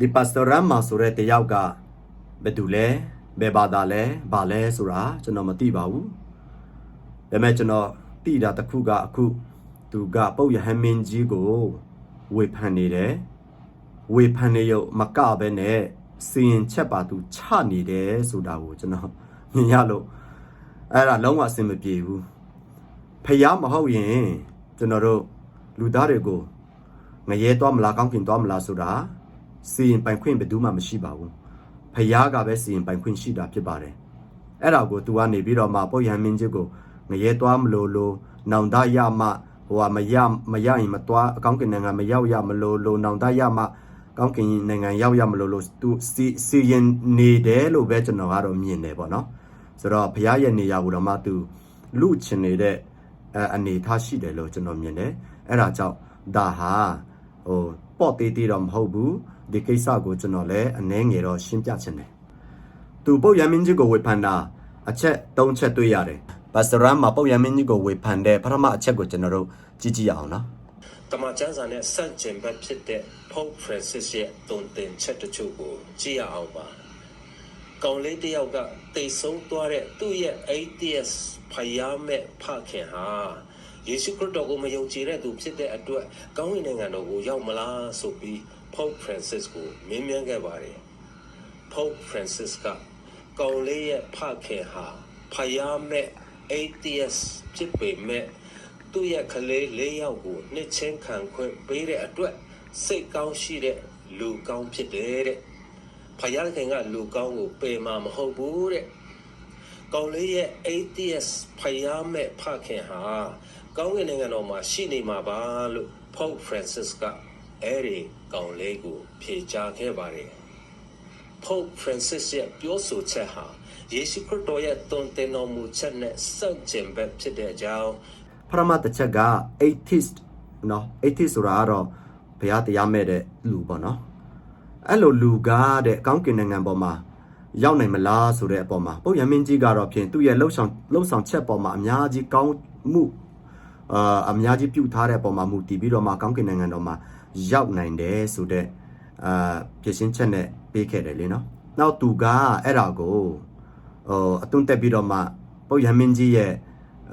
ဒီပါစတာရမ်မာဆိုတဲ့တယောက်ကဘယ်သူလဲဘယ်ဘာသာလဲဘာလဲဆိုတာကျွန်တော်မသိပါဘူးဒါပေမဲ့ကျွန်တော်သိတာတစ်ခုကအခုသူကပုတ်ရဟန်းမင်းကြီးကိုဝေဖန်နေတယ်ဝေဖန်နေရုံမကပဲနဲ့စီရင်ချက်ပါသူချနေတယ်ဆိုတာကိုကျွန်တော်မြင်ရလို့အဲ့ဒါလုံးဝအဆင်မပြေဘူးဖះမဟုတ်ရင်ကျွန်တော်တို့လူသားတွေကိုငရဲသွားမလားကောင်းကင်သွားမလားဆိုတာ စီရင်ပိုင်ခွင့်ဘယ်သူမှမရှိပါဘူးဖယားကပဲစီရင်ပိုင်ခွင့်ရှိတာဖြစ်ပါတယ်အဲ့ဒါကိုသူကနေပြီးတော့မှပုတ်ရန်မင်းကြီးကိုငရဲသွားမလို့လို့နောင်တရမဟိုကမရမရရင်မသွားအကောင်းကင်နိုင်ငံမရောက်ရမလို့လို့နောင်တရမကောင်းကင်နိုင်ငံရောက်ရမလို့လို့သူစီစီရင်နေတယ်လို့ပဲကျွန်တော်ကတော့မြင်တယ်ပေါ့နော်ဆိုတော့ဘုရားရဲ့နေရာကိုတော့မှသူလူချင်နေတဲ့အနေထားရှိတယ်လို့ကျွန်တော်မြင်တယ်အဲ့ဒါကြောင့်ဒါဟာဟိုပေါ့သေးသေးတော့မဟုတ်ဘူး ဒီကိစ္စကိုကျွန်တော်လည်းအနှဲငယ်တော့ရှင်းပြချင်တယ်သူပုတ်ရမင်းကြီးကိုဝေဖန်တာအချက်၃ချက်တွေ့ရတယ်ပါစတရမ်မှာပုတ်ရမင်းကြီးကိုဝေဖန်တဲ့ပထမအချက်ကိုကျွန်တော်တို့ကြည့်ကြည့်အောင်နော်တမန်ကျမ်းစာနဲ့စန့်ကျင်ဘက်ဖြစ်တဲ့ Pope Francis ရဲ့တုံတင်ချက်တချို့ကိုကြည့်ရအောင်ပါ။ကောင်လေးတစ်ယောက်ကတိတ်ဆုံးသွားတဲ့သူ့ရဲ့ ATS ဖယားမဲ့ဖခင်ဟာယေရှုခရစ်တော်ကိုမယုံကြည်တဲ့သူဖြစ်တဲ့အတွက်ကောင်းကင်နိုင်ငံတော်ကိုရောက်မလားဆိုပြီး Pope Francis ကိုမင်းမြန်းခဲ့ပါတယ်။ Pope Francis ကကောင်လေးရဲ့ဖခင်ဟာဖယားမဲ့ ATS ဖြစ်ပေမဲ့သူ့ရဲ့ကလေး၄ယောက်ကိုနှစ်ချင်းခံခွင့်ပေးတဲ့အတွက်စိတ်ကောင်းရှိတဲ့လူကောင်းဖြစ်တယ်တဲ့။ဖယားခင်ကလူကောင်းကိုပယ်မှာမဟုတ်ဘူးတဲ့။ကောင်းလေးရဲ့ ATS ဖယားမဲ့ဖခင်ဟာကောင်းကင်နိုင်ငံတော်မှာရှိနေမှာပါလို့ Pope Francis က အဲ့ဒီကောင်လေးကိုဖြေချခဲ့ပါတယ်။ Pope Francis ရဲ့ပြောဆိုချက်ဟာယေရှုခရစ်တော်ရဲ့တုန်တင်တော်မူချက်နဲ့ဆန့်ကျင်ဘက်ဖြစ်တဲ့အကြောင်းပရမတ်တစ်ချက်က atheist နော် atheist ဆိုတာကတော့ဘုရားတရားမဲ့တဲ့လူပေါ့နော်အဲ့လိုလူကတဲ့အကောင်းကင်နိုင်ငံပေါ်မှာရောက်နိုင်မလားဆိုတဲ့အပေါ်မှာပုပ်ရမင်းကြီးကတော့ဖြင့်သူ့ရဲ့လှုပ်ဆောင်လှုပ်ဆောင်ချက်ပေါ်မှာအများကြီးကောင်းမှုအာအများကြီးပြုထားတဲ့အပေါ်မှာမူတည်ပြီးတော့မှကောင်းကင်နိုင်ငံတော်မှာ ရောက်နိုင်တယ်ဆိုတဲ့အာဖြစ်ရှင်းချက်နဲ့ပေးခဲ့တယ်လေနော်နောက်သူကအဲ့ဒါကိုဟိုအသွင်တက်ပြီးတော့မှပုပ်ရမင်းကြီးရဲ့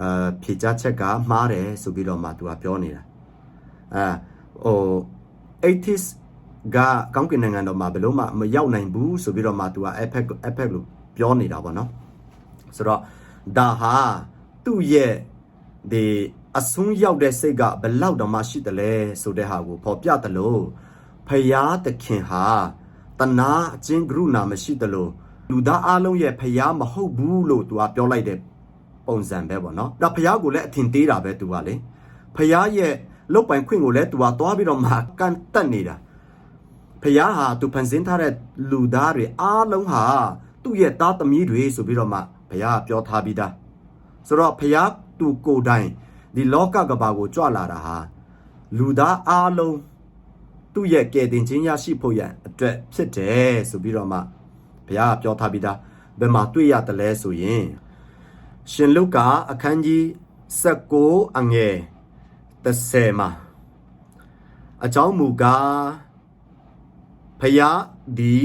အာဖြေချချက်ကမှားတယ်ဆိုပြီးတော့မှသူကပြောနေတာအာဟို atheist ကကောင်းကင်နိုင်ငံတော်မှာဘယ်လို့မှမရောက်နိုင်ဘူးဆိုပြီးတော့မှသူက effect effect လို့ပြောနေတာပေါ့နော်ဆိုတော့ဒါဟာသူ့ရဲ့ဒီ အဆုံးရောက်တဲ့စိတ်ကဘယ်လောက်တော့မှရှိတယ်လဲဆိုတဲ့ဟာကိုပေါ်ပြတယ်လို့ဖယားသခင်ဟာတနာအချင်းကရုဏာမရှိတယ်လို့လူသားအလုံးရဲ့ဖယားမဟုတ်ဘူးလို့သူကပြောလိုက်တဲ့ပုံစံပဲပေါ့နော်ဒါဖះကိုလည်းအထင်သေးတာပဲသူကလေဖះရဲ့လုတ်ပိုင်ခွင့်ကိုလည်းသူကသွားပြီးတော့မှကန်တက်နေတာဖះဟာသူဖန်ဆင်းထားတဲ့လူသားတွေအားလုံးဟာသူ့ရဲ့သားသမီးတွေဆိုပြီးတော့မှဖះကပြောထားပြီးသားဆိုတော့ဖះသူကိုယ်တိုင် ဒီလောကကဘာကိုကြွလာတာဟာလူသားအားလုံးသူ့ရဲ့ကယ်တင်ခြင်းရရှိဖို့ရန်အတွက်ဖြစ်တယ်ဆိုပြီးတော့မှဘုရားကပြောထားပြီးသားဘယ်မှာတွေ့ရတယ်လဲဆိုရင်ရှင်လုကာအခန်းကြီး19အငယ်30မှာအကြောင်းမူကားဖယားဒီ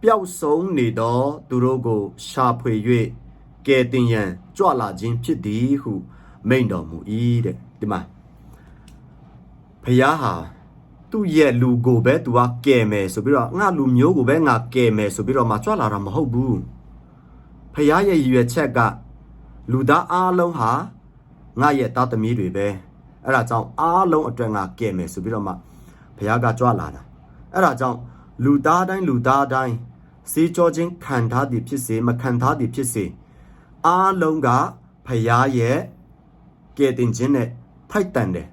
ပျောက်ဆုံးနေသောသူတို့ကိုရှာဖွေ၍ကဲတင်ရန်ကြွလာခြင်းဖြစ်သည်ဟု မိန့်တော်မူ၏တဲ့ဒီမှာဖယားဟာသူ့ရဲ့လူကိုပဲသူကကဲမယ်ဆိုပြီးတော့ငါလူမျိုးကိုပဲငါကဲမယ်ဆိုပြီးတော့မှကြွလာတာမဟုတ်ဘူးဖယားရဲ့ရည်ရွယ်ချက်ကလူသားအားလုံးဟာငါရဲ့သားသမီးတွေပဲအဲ့ဒါကြောင့်အားလုံးအတွက်ငါကဲမယ်ဆိုပြီးတော့မှဘုရားကကြွလာတာအဲ့ဒါကြောင့်လူသားတိုင်းလူသားတိုင်းစေကြောချင်းခံထားသည်ဖြစ်စေမခံထားသည်ဖြစ်စေအားလုံးကဘုရားရဲ့ ကဲတင်ခြင်းနဲ့ထိုက်တန်တယ်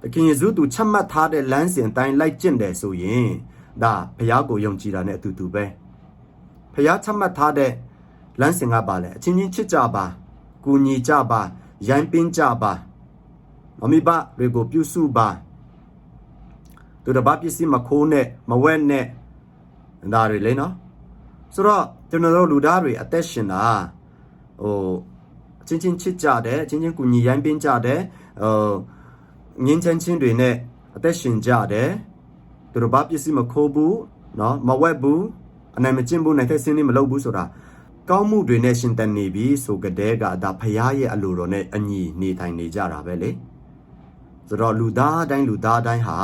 တခင်ယေရှုသူချမှတ်ထားတဲ့လမ်းစဉ်အတိုင်းလိုက်ကျင့်တယ်ဆိုရင်ဒါဘုရားကိုယုံကြည်တာနဲ့အတူတူပဲဘုရားချမှတ်ထားတဲ့လမ်းစဉ်ကပါလဲအချင်းချင်းချစ်ကြပါကူညီကြပါရိုင်းပင်းကြပါမမိဘတွေကိုပြုစုပါသူတစ်ပါးပစ္စည်းမခိုးနဲ့မဝဲနဲ့ဒါတွေလေနော်ဆိုတော့ကျွန်တော်တို့လူသားတွေအသက်ရှင်တာဟို အချင်းချင်းချစ်ကြတယ်အချင်းချင်းကူညီရိုင်းပင်းကြတယ်ဟိုငင်းချမ်းချင်းတွေနဲ့အသက်ရှင်ကြတယ်သူတို့ဘာပစ္စည်းမခိုးဘူးနော်မဝက်ဘူးအနိုင်မကျင့်ဘူးနိုင်တဲ့စင်းနေမလုပ်ဘူးဆိုတာကောင်းမှုတွေနဲ့ရှင်တန်နေပြီဆိုကြတဲ့ကဒါဖရားရဲ့အလိုတော်နဲ့အညီနေထိုင်နေကြတာပဲလေဆိုတော့လူသားတိုင်းလူသားတိုင်းဟာ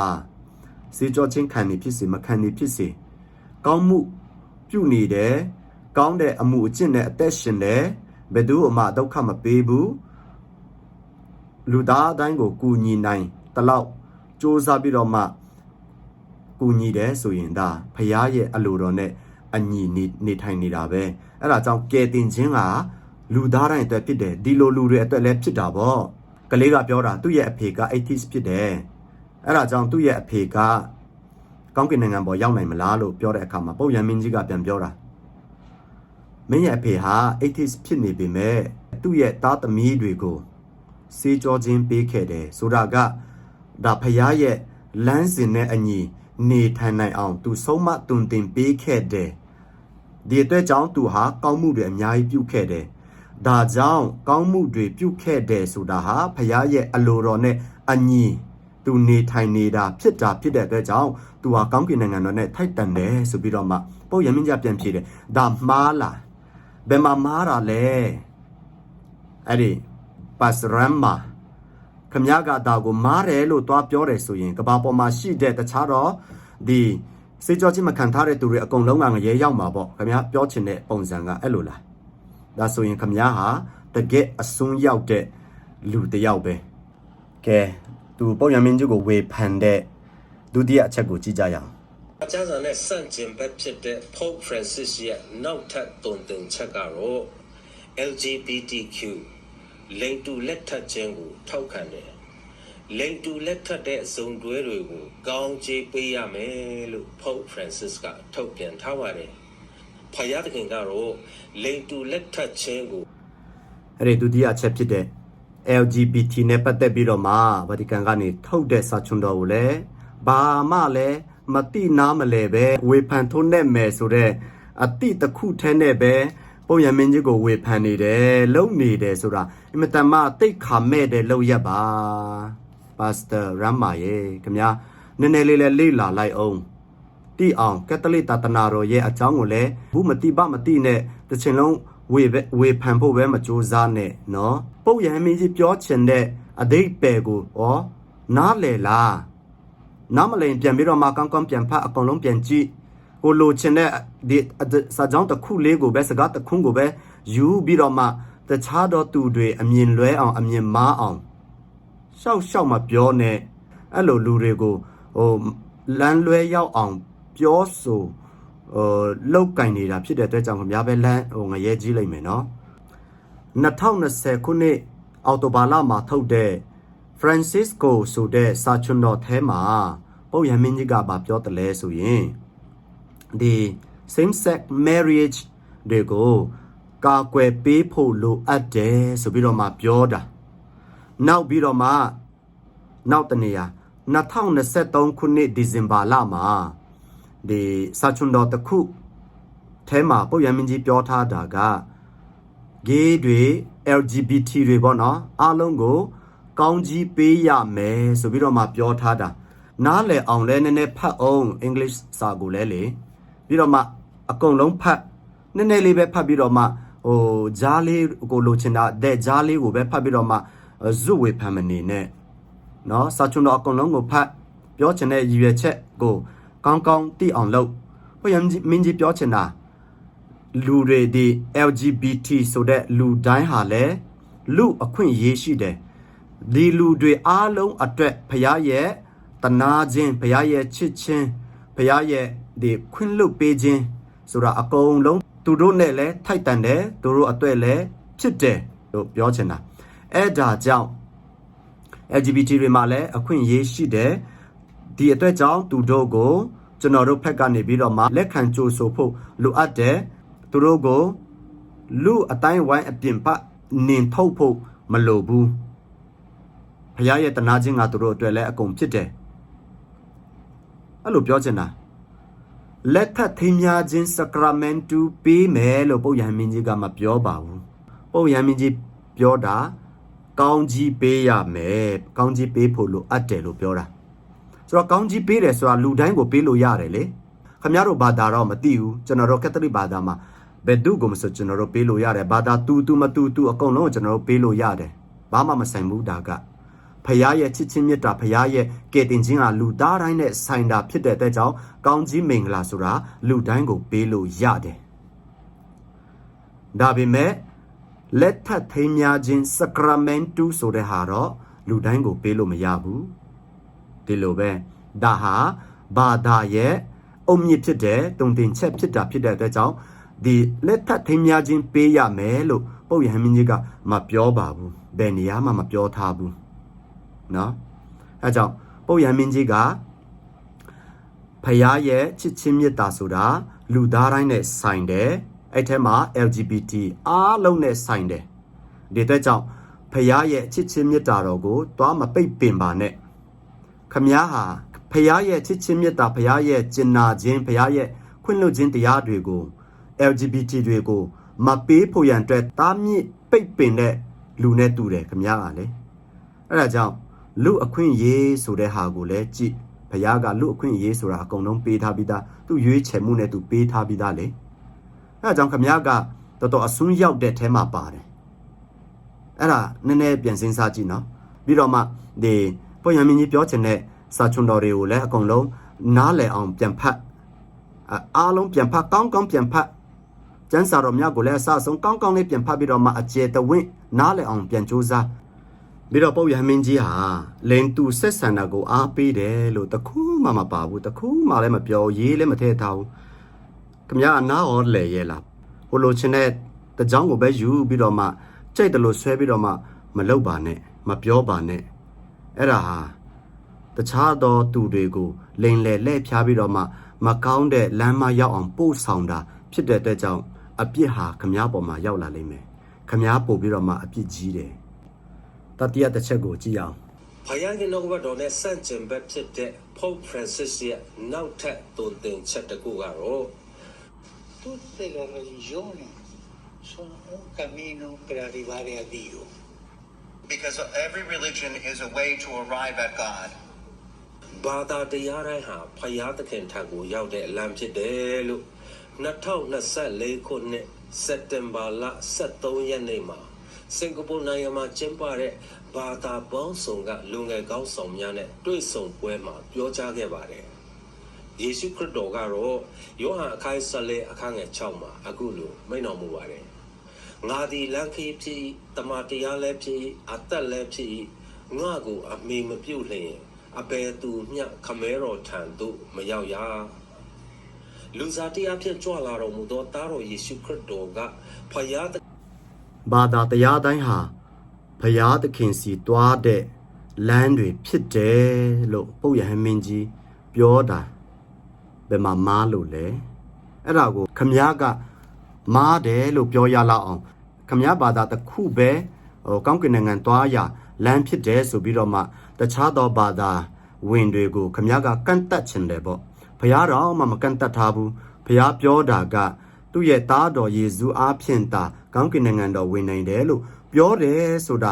စေကြောချင်းခံနေဖြစ်စေမခံနေဖြစ်စေကောင်းမှုပြုနေတယ်ကောင်းတဲ့အမှုအကျင့်နဲ့အသက်ရှင်တယ် ဘယ်သူမှဒုက္ခမပေးဘူးလူသားအတိုင်းကိုကူညီနိုင်တလောက်စ조사ပြီးတော့မှကူညီတယ်ဆိုရင်ဒါဖရားရဲ့အလိုတော်နဲ့အညီနေနေထိုင်နေတာပဲအဲ့ဒါကြောင့်ကဲတင်ခြင်းကလူသားတိုင်းအတွက်ဖြစ်တယ်ဒီလိုလူတွေအတွက်လည်းဖြစ်တာပေါ့ကလေးကပြောတာသူ့ရဲ့အဖေက atheist ဖြစ်တယ်အဲ့ဒါကြောင့်သူ့ရဲ့အဖေကကောင်းကင်နိုင်ငံပေါ်ရောက်နိုင်မလားလို့ပြောတဲ့အခါမှာပုပ်ရမင်းကြီးကပြန်ပြောတာ မင်းရဲ့အဖေဟာ atheist ဖြစ်နေပေမဲ့သူ့ရဲ့သားသမီးတွေကိုစေးကြောခြင်းပေးခဲ့တယ်ဆိုတာကဒါဖရားရဲ့လမ်းစဉ်နဲ့အညီနေထိုင်နိုင်အောင် သူဆုံးမတွင်တင်ပေးခဲ့တယ်ဒီအတွက်ကြောင့်သူဟာကောင်းမှုတွေအများကြီးပြုခဲ့တယ်ဒါကြောင့်ကောင်းမှုတွေပြုခဲ့တယ်ဆိုတာဟာဖရားရဲ့အလိုတော်နဲ့အညီသူနေထိုင်နေတာဖြစ်တာဖြစ်တဲ့အတွက်ကြောင့်သူဟာကောင်းကင်နိုင်ငံတော်နဲ့ထိုက်တန်တယ်ဆိုပြီးတော့မှပုပ်ရမင်းကြပြန်ဖြေတယ်ဒါမှားလား ဘယ်မှာမားတာလဲအဲ့ဒီပါစရမ်မာခမရကတာကိုမားတယ်လို့သွားပြောတယ်ဆိုရင်ကဘာပေါ်မှာရှိတဲ့တခြားတော့ဒီစေကြောချင်းမခံထားတဲ့သူတွေအကုန်လုံးကငရဲရောက်မှာပေါ့ခမရပြောချင်တဲ့ပုံစံကအဲ့လိုလားဒါဆိုရင်ခမရဟာတကယ်အစွန်းရောက်တဲ့လူတယောက်ပဲကဲသူပုံရမင်းကြီးကိုဝေဖန်တဲ့ဒုတိယအချက်ကိုကြည့်ကြရအောင် အကျဉ်းစာနဲ့စန့်ကျင်ဘက်ဖြစ်တဲ့ Pope Francis ရဲ့နောက်ထပ်တုံတင်ချက်ကတော့ LGBTQ လိင်တူလက်ထပ်ခြင်းကို ထောက်ခံတယ်။လိင်တူလက်ထပ်တဲ့ဇုံတွဲတွေကို ကောင်းချေးပေးရမယ်လို့ Pope Francis ကထုတ်ပြန်ထားပါတယ်။ဖယားသခင်ကတော့လိင်တူလက်ထပ်ခြင်းကိုအဲ့ဒီဒုတိယအချက်ဖြစ်တဲ့ LGBT နဲ့ပတ်သက်ပြီးတော့မှဗာတီကန်ကနေထုတ်တဲ့စာချွန်တော်ကိုလည်းဘာမှလည်း မတိနားမလဲပဲဝေဖန်ထုံးနဲ့မယ်ဆိုတော့အတိတစ်ခုထဲနဲ့ပဲပုံရမင်းကြီးကိုဝေဖန်နေတယ်လုံနေတယ်ဆိုတာအင်မတန်မှတိတ်ခါမဲ့တယ်လုံရက်ပါပါစတာရမ်မာယေခင်ဗျာနည်းနည်းလေးလေးလေ့လာလိုက်အောင်တိအောင်ကက်သလစ်သာသနာတော်ရဲ့အကြောင်းကိုလည်းဘူးမတိပမတိနဲ့တစ်ချိန်လုံးဝေပဲဝေဖန်ဖို့ပဲမကြိုးစားနဲ့နော်ပုတ်ရဟန်းမင်းကြီးပြောချင်တဲ့အတိတ်ပယ်ကိုဩနားလေလား နားမလည်ပြန်ပြီးတော့မှကောင်းကောင်းပြန်ဖတ်အကုန်လုံးပြန်ကြည့်ကိုလိုချင်တဲ့ဒီစာကြောင်းတစ်ခုလေးကိုပဲစကားတစ်ခုကိုပဲယူပြီးတော့မှတခြားသောသူတွေအမြင်လွဲအောင်အမြင်မားအောင်ရှောက်ရှောက်မပြောနဲ့အဲ့လိုလူတွေကိုဟိုလမ်းလွဲရောက်အောင်ပြောဆိုဟိုလောက်ကင်နေတာဖြစ်တဲ့အတွက်ကြောင့်ခင်ဗျားပဲလမ်းဟိုငရဲကြီးလိုက်မယ်နော်2020ခုနှစ်အော်တိုဘာလမှာထုတ်တဲ့ Francisco ဆိုတဲ့စာချွန်တော်ထဲမှာပုပ်ရဟန်းမင်းကြီးကဗာပြောတယ်လဲဆိုရင်ဒီ same sex marriage တွေကိုကာကွယ်ပေးဖို့လိုအပ်တယ်ဆိုပြီးတော့မှပြောတာနောက်ပြီးတော့မှနောက်တနေရာ2023ခုနှစ်ဒီဇင်ဘာလမှာဒီစာချွန်တော်တစ်ခုထဲမှာပုပ်ရဟန်းမင်းကြီးပြောထားတာက gay တွေ LGBT တွေပေါ့နော်အားလုံးကို ကောင်းကြီးပေးရမယ်ဆိုပြီးတော့မှပြောထားတာနားလည်အောင်လဲနည်းနည်းဖတ်အောင် English စာကိုလဲလေပြီးတော့မှအကုန်လုံးဖတ်နည်းနည်းလေးပဲဖတ်ပြီးတော့မှဟိုဂျားလေးကိုလိုချင်တာတဲ့ဂျားလေးကိုပဲဖတ်ပြီးတော့မှဇွတ်ဝေဖန်မနေနဲ့เนาะစာချွန်တော်အကုန်လုံးကိုဖတ်ပြောချင်တဲ့ရည်ရွယ်ချက်ကိုကောင်းကောင်းသိအောင်လုပ်ဘုရားမင်းကြီးပြောချင်တာလူတွေဒီ LGBT ဆိုတဲ့လူတိုင်းဟာလဲလူအခွင့်အရေးရှိတယ် ဒီလူတွေအားလုံးအတွက်ဖရားရဲ့တနာခြင်းဖရားရဲ့ချစ်ခြင်းဖရားရဲ့ဒီခွင့်လွတ်ပေးခြင်းဆိုတာအကုန်လုံးသူတို့နဲ့လည်းထိုက်တန်တယ်သူတို့အတွက်လည်းဖြစ်တယ်လို့ပြောချင်တာအဲ့ဒါကြောင့် LGBT တွေမှာလည်းအခွင့်အရေးရှိတယ်ဒီအတွက်ကြောင့်သူတို့ကိုကျွန်တော်တို့ဖက်ကနေပြီးတော့မှလက်ခံကြိုးဆိုဖို့လိုအပ်တယ်သူတို့ကိုလူအတိုင်းဝိုင်းအပြင်ပနင်ထုတ်ဖို့မလိုဘူး ဖရားရဲ့တနာခြင်းကသူတို့အတွက်လည်းအကုန်ဖြစ်တယ်အဲ့လိုပြောချင်တာလက်ထပ်ထိမ်းများခြင်းစကရာမန်တူပေးမယ်လို့ပုပ်ယဟန်မင်းကြီးကမပြောပါဘူးပုပ်ယဟန်မင်းကြီးပြောတာကောင်းကြီးပေးရမယ်ကောင်းကြီးပေးဖို့လိုအပ်တယ်လို့ပြောတာဆိုတော့ကောင်းကြီးပေးတယ်ဆိုတာလူတိုင်းကိုပေးလို့ရတယ်လေခမရတို့ဘာသာတော့မသိဘူးကျွန်တော်တို့ကက်သလစ်ဘာသာမှာဘယ်သူကိုမဆိုကျွန်တော်တို့ပေးလို့ရတယ်ဘာသာတူတူမတူတူအကုန်လုံးကိုကျွန်တော်တို့ပေးလို့ရတယ်ဘာမှမဆိုင်ဘူးဒါက ဖရားရဲ့ချစ်ချင်းမြတ်တာဖရားရဲ့ကယ်တင်ခြင်းဟာလူသားတိုင်းနဲ့ဆိုင်တာဖြစ်တဲ့အတွက်ကြောင့်ကောင်းကြီးမင်္ဂလာဆိုတာလူတိုင်းကိုပေးလို့ရတယ်ဒါပေမဲ့လက်ထပ်ထိမ်းများခြင်း sacramentu ဆိုတဲ့ဟာတော့လူတိုင်းကိုပေးလို့မရဘူးဒီလိုပဲဒါဟာဘာသာရဲ့အုံမြင့်ဖြစ်တဲ့တုံတင်ချက်ဖြစ်တာဖြစ်တဲ့အတွက်ကြောင့်ဒီလက်ထပ်ထိမ်းများခြင်းပေးရမယ်လို့ပုပ်ယဟန်မင်းကြီးကမပြောပါဘူးဘယ်နေရာမှမပြောထားဘူး နော်အဲကြောင့်ပုပ်ရဟန်းမင်းကြီးကဖရာရဲ့ချစ်ချင်းမြတ်တာဆိုတာလူသားတိုင်းနဲ့ဆိုင်တယ်အဲ့ထဲမှာ LGBT အားလုံးနဲ့ဆိုင်တယ်ဒီအတွက်ကြောင့်ဖရာရဲ့ချစ်ချင်းမြတ်တာတော်ကိုသွားမပိတ်ပင်ပါနဲ့ခမည်းဟာဖရာရဲ့ချစ်ချင်းမြတ်တာဖရာရဲ့ကျင်နာခြင်းဖရာရဲ့ခွင့်လွှတ်ခြင်းတရားတွေကို LGBT တွေကိုမပေးဖို့ရန်အတွက်တားမြစ်ပိတ်ပင်တဲ့လူနဲ့တူတယ်ခမည်းကလေအဲ့ဒါကြောင့် လူအခွင့်ရေးဆိုတဲ့ဟာကိုလည်းကြည့်ဘုရားကလူအခွင့်ရေးဆိုတာအကုန်လုံးပေးထားပြီးသားသူရွေးချယ်မှုနဲ့သူပေးထားပြီးသားလေအဲ့ဒါကြောင့်ခမည်းကတော်တော်အစွန်းရောက်တဲ့အဲမှာပါတယ်အဲ့ဒါနည်းနည်းပြန်စဉ်းစားကြည့်နော်ပြီးတော့မှဒီပေါ်ရမင်းကြီးပြောချင်တဲ့စာချွန်တော်တွေကိုလည်းအကုန်လုံးနားလည်အောင်ပြန်ဖတ်အာအားလုံးပြန်ဖတ်ကောင်းကောင်းပြန်ဖတ်ကျမ်းစာတော်များကိုလည်းအစအဆုံးကောင်းကောင်းလေးပြန်ဖတ်ပြီးတော့မှအကျေတဝင့်နားလည်အောင်ပြန်ကြိုးစား ပြီးတော့ပုပ်ယဟမင်းကြီးဟာလင်တူဆက်ဆံတာကိုအားပေးတယ်လို့တခုမှမပါဘူးတခုမှလည်းမပြောရေးလည်းမထည့်ထားဘူးခမရအနာဟောလေရဲ့လားဟိုလိုချင်တဲ့တကြောင်ကိုပဲယူပြီးတော့မှကြိတ်တယ်လို့ဆွဲပြီးတော့မှမလုပ်ပါနဲ့မပြောပါနဲ့အဲ့ဒါဟာတခြားသောသူတွေကိုလိန်လေလှည့်ဖျားပြီးတော့မှမကောင်းတဲ့လမ်းမရောက်အောင်ပို့ဆောင်တာဖြစ်တဲ့အတွက်ကြောင့်အပြစ်ဟာခမားပေါ်မှာရောက်လာလိမ့်မယ်ခမားပို့ပြီးတော့မှအပြစ်ကြီးတယ် တတိယတစ်ချက်ကိုကြည့်အောင်ဖယားကနောက်ကတော်နဲ့စန့်ကျင်ဘက်ဖြစ်တဲ့ Pope Francis ရဲ့နောက်ထပ်တုန်တင်ချက်တစ်ခုကတော့ Tutte le religioni sono un cammino per arrivare a Dio. Because every religion is a way to arrive at God. ဘာသာတရားတိုင်းဟာဖယားသခင်ထံကိုရောက်တဲ့အလံဖြစ်တယ်လို့2024ခုနှစ်စက်တင်ဘာလ23ရက်နေ့မှာ စင်ကာပူနိုင်ငံမှာကျင်းပတဲ့ဘာသာပေါင်းစုံကလူငယ်ကောင်းဆောင်များနဲ့တွေ့ဆုံပွဲမှာပြောကြားခဲ့ပါတယ်။ယေရှုခရစ်တော်ကတော့ယောဟန်အခန်း14အခန်းငယ်6မှာအခုလိုမိန့်တော်မူပါတယ်။ငါသည်လမ်းခီးဖြစ်၏တမန်တရားလည်းဖြစ်၏အသက်လည်းဖြစ်၏ငါကိုအမေမပြုတ်လျင်အဘယ်သူမျှခမဲတော်ထံသို့မရောက်ရလူစားတရားဖြင့်ကြွလာတော်မူသောသားတော်ယေရှုခရစ်တော်ကဖယားသ ဘာသာတရားတိုင်းဟာဘုရားသခင်စီတွားတဲ့လမ်းတွေဖြစ်တယ်လို့ပုပ်ယဟန်မင်းကြီးပြောတာဘယ်မှာမားလို့လဲအဲ့ဒါကိုခမည်းကမားတယ်လို့ပြောရလောက်အောင်ခမည်းဘာသာတစ်ခုပဲဟိုကောင်းကင်နိုင်ငံတွားရလမ်းဖြစ်တယ်ဆိုပြီးတော့မှတခြားသောဘာသာဝင်တွေကိုခမည်းကကန့်တက်ချင်တယ်ပေါ့ဘုရားတော်မှမကန့်တက်ထားဘူးဘုရားပြောတာက သူ့ရဲ့သားတော်ယေရှုအားဖြင့်သာကောင်းကင်နိုင်ငံတော်ဝင်နိုင်တယ်လို့ပြောတယ်ဆိုတာ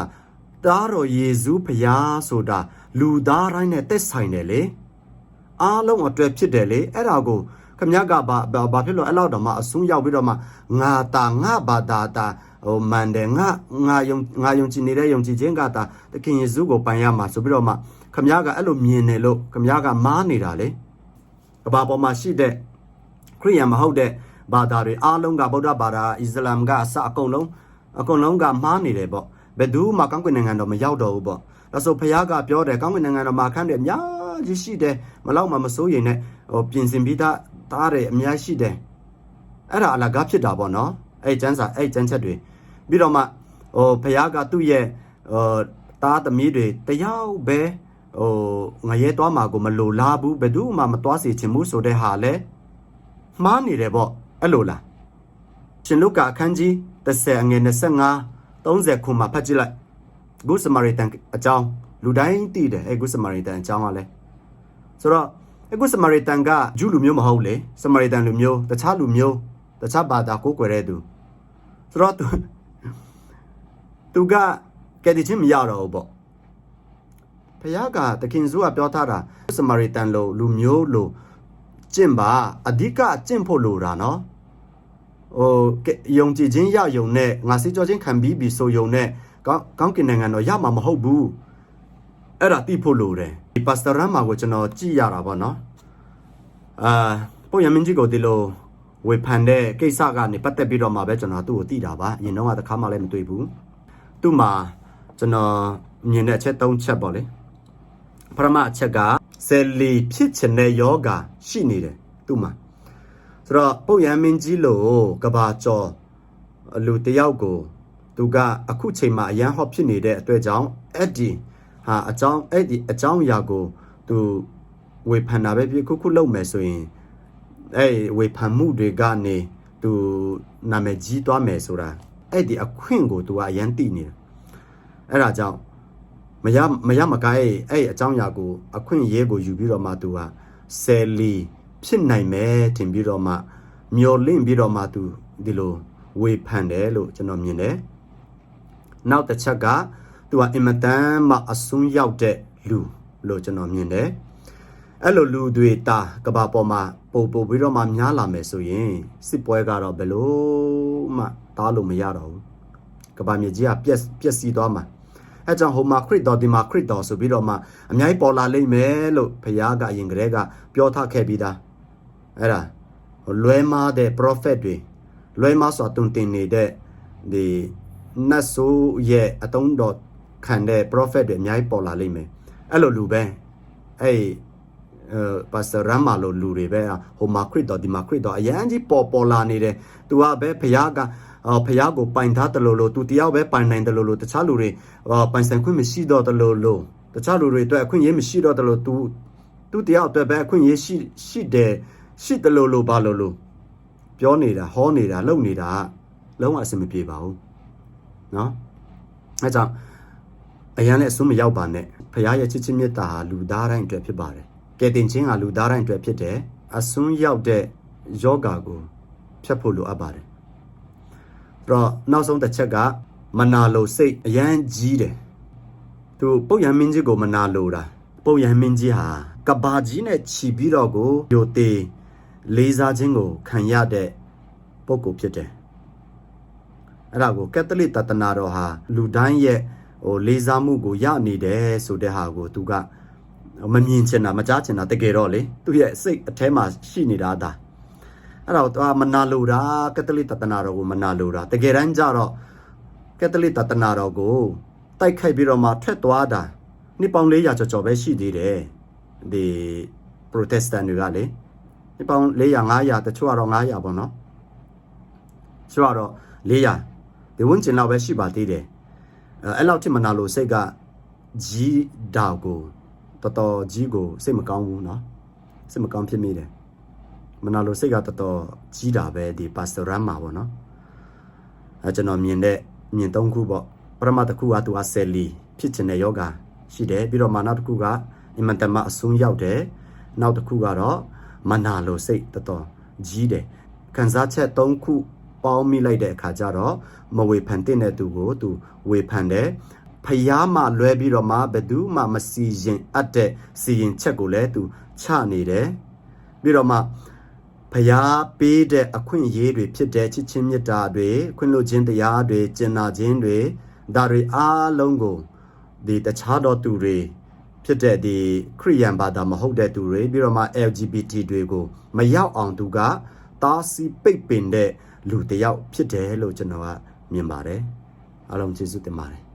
သားတော်ယေရှုဖျားဆိုတာလူသားတိုင်းနဲ့သက်ဆိုင်တယ်လေအားလုံးအတွက်ဖြစ်တယ်လေအဲ့ဒါကိုခမည်းကဘာဘာဘာဖြစ်လို့အဲ့လောက်တော့မှအစွန်းရောက်ပြီးတော့မှငါတာငါဘာသာတာဟိုမန်တယ်ငါငါယုံငါယုံကြည်နေတဲ့ယုံကြည်ခြင်းကတာသခင်ယေရှုကိုပိုင်ရမှာဆိုပြီးတော့မှခမည်းကအဲ့လိုမြင်တယ်လို့ခမည်းကမားနေတာလေကဘာပေါ်မှာရှိတဲ့ခရိယန်မဟုတ်တဲ့ ဘာသာတွေအားလုံးကဗုဒ္ဓဘာသာအစ္စလာမ်ကအစအကုန်လုံးအကုန်လုံးကမှားနေတယ်ပေါ့ဘယ်သူမှကောင်းကင်နိုင်ငံတော်မရောက်တော့ဘူးပေါ့ဒါဆိုဖခင်ကပြောတယ်ကောင်းကင်နိုင်ငံတော်မှာခန့်တယ်အများကြီးရှိတယ်မလောက်မှမစိုးရင်နဲ့ဟိုပြင်ဆင်ပြီးသားသားတယ်အများရှိတယ်အဲ့ဒါအလကားဖြစ်တာပေါ့နော်အဲ့ကျန်းစာအဲ့ကျန်းချက်တွေပြီးတော့မှဟိုဖခင်ကသူ့ရဲ့ဟိုသားသမီးတွေတယောက်ပဲဟိုငရဲသွားမှာကိုမလိုလားဘူးဘယ်သူမှမသွားစေချင်ဘူးဆိုတဲ့ဟာလဲမှားနေတယ်ပေါ့ အဲ့လိုလားရှင်လုကာအခန်းကြီး30အငယ်25 30ခုမှာဖတ်ကြည့်လိုက်ဂုစမာရီတန်အကြောင်းလူတိုင်းသိတယ်အဲ့ဂုစမာရီတန်အကြောင်းကလည်းဆိုတော့အဲ့ဂုစမာရီတန်ကဂျူးလူမျိုးမဟုတ်လေစမာရီတန်လူမျိုးတခြားလူမျိုးတခြားဘာသာကိုးကွယ်တဲ့သူဆိုတော့သူသူကကယ်တင်ခြင်းမရတော့ဘူးပေါ့ဖះကတခင်စုကပြောထားတာစမာရီတန်လိုလူမျိုးလိုကျင့်ပါအဓိကကျင့်ဖို့လိုတာနော် ဟိုကဲယုံကြည်ခြင်းရယုံနဲ့ငါစီကြောချင်းခံပြီးပြီဆိုယုံနဲ့ကောင်းကောင်းကင်နိုင်ငံတော့ရမှာမဟုတ်ဘူးအဲ့ဒါသိဖို့လိုတယ်ဒီပါစတာရမ်မာကိုကျွန်တော်ကြည့်ရတာပေါ့နော်အာပိုယမင်းကြီးကိုဒီလိုဝေဖန်တဲ့ကိစ္စကနေပတ်သက်ပြီးတော့မှပဲကျွန်တော်သူ့ကိုသိတာပါအရင်တော့ကတစ်ခါမှလည်းမတွေ့ဘူးသူ့မှာကျွန်တော်မြင်တဲ့အချက်၃ချက်ပေါ့လေပထမအချက်ကဆယ်လီဖြစ်ချင်တဲ့ယောဂါရှိနေတယ်သူ့မှာ ဆိုတော့ပုတ်ရမင်းကြီးလို့ကဘာကျော်လူတယောက်ကိုသူကအခုချိန်မှာအရန်ဟော့ဖြစ်နေတဲ့အတွက်ကြောင့်အဲ့ဒီဟာအကြောင်းအဲ့ဒီအကြောင်းအရာကိုသူဝေဖန်တာပဲဖြစ်ခုခုလုပ်မယ်ဆိုရင်အဲ့ဒီဝေဖန်မှုတွေကနေသူနာမည်ကြီးသွားမယ်ဆိုတာအဲ့ဒီအခွင့်ကိုသူကအရန်တိနေတယ်အဲ့ဒါကြောင့်မရမရမကိုင်းအဲ့ဒီအကြောင်းအရာကိုအခွင့်အရေးကိုယူပြီးတော့မှသူကဆယ်လီ ဖြစ်နိုင်မယ်ထင်ပြီးတော့မှမျော်လင့်ပြီးတော့မှသူဒီလိုဝေဖန်တယ်လို့ကျွန်တော်မြင်တယ်နောက်တစ်ချက်ကသူကအင်မတန်မှအစွန်းရောက်တဲ့လူလို့ကျွန်တော်မြင်တယ်အဲ့လိုလူတွေတာကဘာပေါ်မှာပို့ပို့ပြီးတော့မှများလာမယ်ဆိုရင်စစ်ပွဲကတော့ဘယ်လို့မှတားလို့မရတော့ဘူးကဘာမြေကြီးကပြက်ပြက်စီးသွားမှာအဲကြောင့်ဟိုမှာခရစ်တော်ဒီမှာခရစ်တော်ဆိုပြီးတော့မှအများကြီးပေါ်လာလိမ့်မယ်လို့ဘုရားကအရင်ကတည်းကပြောထားခဲ့ပြီးသား အဲ့ဒါလွဲမားတဲ့ prophet တွေလွဲမားစွာတုန်တင်နေတဲ့ဒီနတ်ဆိုးရဲ့အတုံးတော်ခံတဲ့ prophet တွေအများကြီးပေါ်လာလိမ့်မယ်အဲ့လိုလူပဲအဲ့အဲပါစတာရမ်မာလိုလူတွေပဲဟိုမှာခရစ်တော်ဒီမှာခရစ်တော်အရန်ကြီးပေါ်ပေါ်လာနေတယ်သူကပဲဘုရားကအော်ဖះကိုပိုင်ထားတယ်လို့လို့သူတယောက်ပဲပိုင်နိုင်တယ်လို့လို့တခြားလူတွေအော်ပိုင်ဆိုင်ခွင့်မရှိတော့တယ်လို့လို့တခြားလူတွေအတွက်အခွင့်အရေးမရှိတော့တယ်လို့သူသူတယောက်အတွက်ပဲအခွင့်အရေးရှိရှိတယ် ရှိတယ်လို့လို့ဘာလို့လို့ပြောနေတာဟောနေတာလုပ်နေတာလုံးဝအဆင်မပြေပါဘူးเนาะအဲကြောင့်အရန်နဲ့အစွန်းမရောက်ပါနဲ့ဖះရဲ့ချစ်ချင်းမေတ္တာဟာလူသားတိုင်းအတွက်ဖြစ်ပါတယ်ကဲတင်ချင်းဟာလူသားတိုင်းအတွက်ဖြစ်တယ်အစွန်းရောက်တဲ့ယောဂါကိုဖြတ်ဖို့လိုအပ်ပါတယ်တော့နောက်ဆုံးတစ်ချက်ကမနာလိုစိတ်အရန်ကြီးတယ်သူပုတ်ရမင်းကြီးကိုမနာလိုတာပုတ်ရမင်းကြီးဟာကဘာကြီးနဲ့ခြီပြီးတော့ကိုယိုသေး လေးစားခြင်းကိုခံရတဲ့ပုဂ္ဂိုလ်ဖြစ်တယ်အဲ့ဒါကိုကက်သလစ်တသနာတော်ဟာလူတိုင်းရဲ့ဟိုလေးစားမှုကိုရနေတယ်ဆိုတဲ့ဟာကိုသူကမမြင်ချင်တာမကြားချင်တာတကယ်တော့လေသူရဲ့စိတ်အแทမှာရှိနေတာဒါအဲ့တော့သူကမနာလိုတာကက်သလစ်တသနာတော်ကိုမနာလိုတာတကယ်တမ်းကျတော့ကက်သလစ်တသနာတော်ကိုတိုက်ခိုက်ပြီးတော့မှထွက်သွားတာနှစ်ပေါင်း400ကျော်ကျော်ပဲရှိသေးတယ်ဒီ protestant တွေကလေ နှစ်ပေါင်း400 500တချို့ကတော့900ပေါ့နော်တချို့ကတော့400ဒီဝန်းကျင်လောက်ပဲရှိပါသေးတယ်အဲအဲ့လောက်ထိမနာလို့စိတ်ကကြီးတာကိုတော်တော်ကြီးကိုစိတ်မကောင်းဘူးเนาะစိတ်မကောင်းဖြစ်မိတယ်မနာလို့စိတ်ကတော်တော်ကြီးတာပဲဒီပါစတာရမ်မာပေါ့เนาะအဲကျွန်တော်မြင်တဲ့မြင်သုံးခုပေါ့ပရမတ်တစ်ခုကသူကဆယ်လီဖြစ်ချင်တဲ့ယောဂရှိတယ်ပြီးတော့မာနောက်တစ်ခုကအင်မတန်မှအဆုံးရောက်တယ်နောက်တစ်ခုကတော့ မနာလို့စိတ်တော်တော်ကြီးတယ်ခံစားချက်၃ခုပေါင်းမိလိုက်တဲ့အခါကျတော့မဝေဖန်တဲ့သူကိုသူဝေဖန်တယ်ဖျားမှလွဲပြီးတော့မှဘယ်သူမှမစီရင်အပ်တဲ့စီရင်ချက်ကိုလည်းသူချနေတယ်ပြီးတော့မှဖျားပေးတဲ့အခွင့်အရေးတွေဖြစ်တဲ့ချစ်ချင်းမေတ္တာတွေခွင့်လွှတ်ခြင်းတရားတွေကျင်နာခြင်းတွေဒါတွေအားလုံးကိုဒီတခြားသောသူတွေ ဖြစ်တဲ့ဒီခရိယန်ဘာသာမဟုတ်တဲ့သူတွေပြီးတော့မှ LGBT တွေကိုမရောက်အောင်သူကတားဆီးပိတ်ပင်တဲ့လူတစ်ယောက်ဖြစ်တယ်လို့ကျွန်တော်ကမြင်ပါတယ်အားလုံးကျေးဇူးတင်ပါတယ်